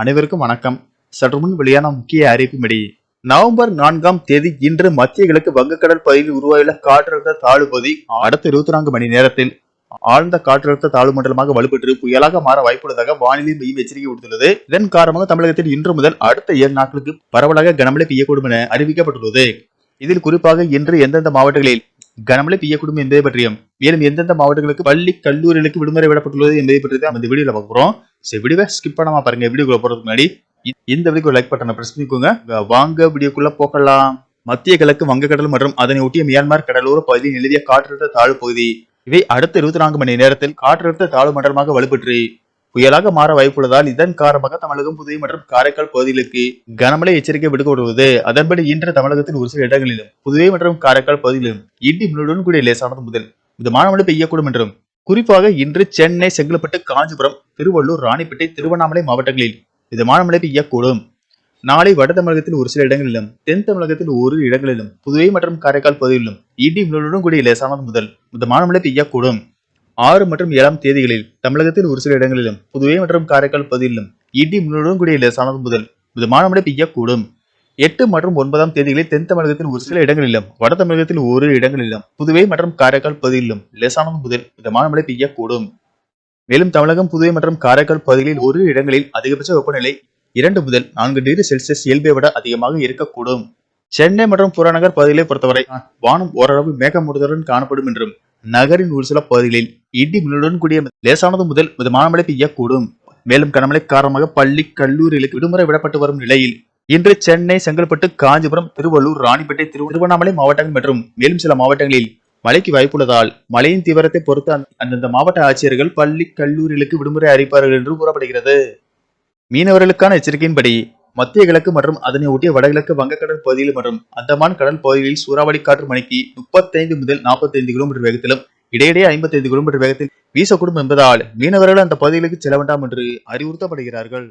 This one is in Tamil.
அனைவருக்கும் வணக்கம். சற்று முன் வெளியான முக்கிய அறிவிப்பும்படி நவம்பர் நான்காம் தேதி இன்று மத்திய கிழக்கு வங்கக்கடல் பகுதியில் உருவாகியுள்ள காற்றழுத்த தாழ்வு பகுதி அடுத்த இருபத்தி நான்கு மணி நேரத்தில் ஆழ்ந்த காற்றழுத்த தாழ்வு மண்டலமாக வலுப்பெற்று புயலாக மாற வாய்ப்புள்ளதாக வானிலை மையம் எச்சரிக்கை விடுத்துள்ளது. இதன் காரணமாக தமிழகத்தில் இன்று முதல் அடுத்த ஏழு நாட்களுக்கு பரவலாக கனமழை பெய்யக்கூடும் என அறிவிக்கப்பட்டுள்ளது. இதில் குறிப்பாக இன்று எந்தெந்த மாவட்டங்களில் கனமழை பெய்யக்கூடும் என்பதை பற்றியும் மேலும் எந்தெந்த மாவட்டங்களுக்கு பள்ளி கல்லூரிகளுக்கு விடுமுறை விடப்பட்டுள்ளது என்பதை பற்றி தான் அந்த வீடியோல பார்க்க சரி வீடியோவை ஸ்கிப் பண்ணாம பாருங்க. வீடியோக்குள்ள போறதுக்கு முன்னாடி இந்த வீடியோ லைக் பட்டனை பிரஸ் பண்ணிக்கோங்க. வாங்க வீடியோக்குள்ள போகலாம். மத்திய கிழக்கு வங்கக்கடல் மற்றும் அதனை ஒட்டிய மியான்மர் கடலோர பகுதியில் நிலவிய காற்றழுத்த தாழ்வு பகுதி. இவை அடுத்த இருபத்தி நான்கு மணி நேரத்தில் காற்றழுத்த தாழ்வு மண்டலமாக வலுப்பெற்று புயலாக மாற வாய்ப்புள்ளதால் இதன் காரணமாக தமிழகம் புதுவை மற்றும் காரைக்கால் பகுதிகளுக்கு கனமழை எச்சரிக்கை விடுக்கப்பட்டுள்ளது. அதன்படி இன்று தமிழகத்தில் ஒரு சில இடங்களிலும் புதுவை மற்றும் காரைக்கால் பகுதிகளிலும் இடி மின்னுடன் கூடிய லேசானது முதல் மிதமான மழை பெய்யக்கூடும் என்றும் குறிப்பாக இன்று சென்னை செங்கல்பட்டு காஞ்சிபுரம் திருவள்ளூர் ராணிப்பேட்டை திருவண்ணாமலை மாவட்டங்களில் மிதமான மழை பெய்யக்கூடும். நாளை வட தமிழகத்தில் ஒரு சில இடங்களிலும் தென் தமிழகத்தில் ஒரு இடங்களிலும் புதுவை மற்றும் காரைக்கால் பகுதிகளிலும் இடி மின்னலுடன் கூடிய லேசானது முதல் மிதமான மழை பெய்யக்கூடும். ஆறு மற்றும் ஏழாம் தேதிகளில் தமிழகத்தில் ஒரு சில இடங்களிலும் புதுவை மற்றும் காரைக்கால் பகுதியிலும் இடி முன்னுடன் கூடிய லேசானது முதல் மிதமான மழை பெய்யக்கூடும். எட்டு மற்றும் ஒன்பதாம் தேதிகளில் தென் தமிழகத்தில் ஒரு சில இடங்களிலும் வட தமிழகத்தில் ஒரு இடங்களிலும் புதுவை மற்றும் காரைக்கால் பகுதியிலும் லேசானது முதல் மிதமான மழை பெய்யக்கூடும். மேலும் தமிழகம் புதுவை மற்றும் காரைக்கால் பகுதிகளில் ஒரு இடங்களில் அதிகபட்ச வெப்பநிலை இரண்டு முதல் நான்கு டிகிரி செல்சியஸ் இயல்பை விட அதிகமாக இருக்கக்கூடும். சென்னை மற்றும் புறநகர் பகுதிகளை பொறுத்தவரை வானம் ஓரளவு மேகமூட்டத்துடன் காணப்படும் என்றும் நகரின் ஒரு சில பகுதிகளில் இடி மின்னலுடன் கூடிய லேசானது முதல் மிதமான மழை பெய்யக்கூடும் மேலும் கனமழை காரணமாக பள்ளி கல்லூரிகளுக்கு விடுமுறை விடப்பட்டு வரும் நிலையில் இன்று சென்னை செங்கல்பட்டு காஞ்சிபுரம் திருவள்ளூர் ராணிப்பேட்டை திரு திருவண்ணாமலை மாவட்டங்கள் மற்றும் மேலும் சில மாவட்டங்களில் மழைக்கு வாய்ப்புள்ளதால் மழையின் தீவிரத்தை பொறுத்து அந்தந்த மாவட்ட ஆட்சியர்கள் பள்ளி கல்லூரிகளுக்கு விடுமுறை அறிவிப்பார்கள் என்று கூறப்படுகிறது. மீனவர்களுக்கான எச்சரிக்கையின்படி மத்திய கிழக்கு மற்றும் அதனை ஒட்டிய வடகிழக்கு வங்கக்கடல் பகுதியில் மற்றும் அந்தமான் கடல் பகுதிகளில் சூறாவளி காற்று மணிக்கு முப்பத்தைந்து முதல் நாற்பத்தைந்து கிலோமீட்டர் வேகத்திலும் இடையிடையே ஐம்பத்தைந்து கிலோமீட்டர் வேகத்தில் வீசக்கூடும் என்பதால் மீனவர்கள் அந்த பகுதிகளுக்கு செல்ல வேண்டாம் என்று அறிவுறுத்தப்படுகிறார்கள்.